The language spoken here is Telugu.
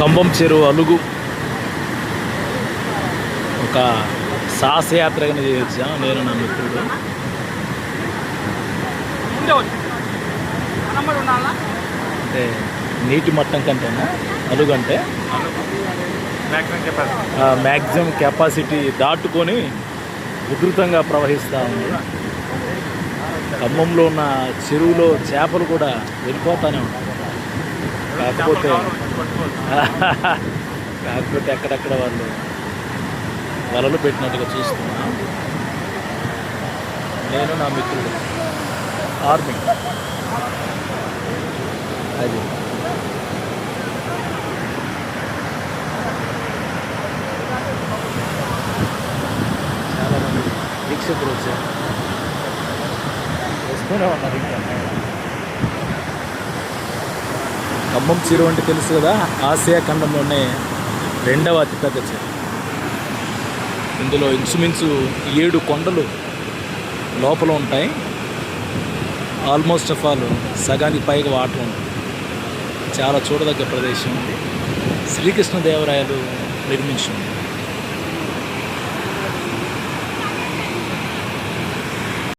కంబం చెరువు అలుగు ఒక సాహసయాత్రగా చేయొచ్చాం నేను నా మిత్రుడు. అంటే నీటి మట్టం కంటేనా? అలుగు అంటే? మ్యాక్సిమం కెపాసిటీ దాటుకొని ఉధృతంగా ప్రవహిస్తూ ఉంది. ఖమ్మంలో ఉన్న చెరువులో చేపలు కూడా వెళ్ళిపోతూనే ఉంటాయి. కాకపోతే కాకపోతే ఎక్కడెక్కడ వాళ్ళు వలలు పెట్టినట్టుగా చూస్తున్నా. నేను నా మిత్రుడు. ఆర్మీ. అది. చాలామంది వీక్షకులు వచ్చారు. వస్తూనే ఉన్నారు ఇంకా. ఖమ్మం చెరువు అంటే తెలుసు కదా ఆసియా ఖండంలోనే రెండవ అతిపెద్ద చీర. ఇందులో ఇంచుమించు ఏడు కొండలు లోపల ఉంటాయి. ఆల్మోస్ట్ ఆఫ్ ఆల్ సగానికి పైగా వాటర్ ఉంటుంది చాలా చూడదగ్గ ప్రదేశం శ్రీకృష్ణదేవరాయలు నిర్మించింది.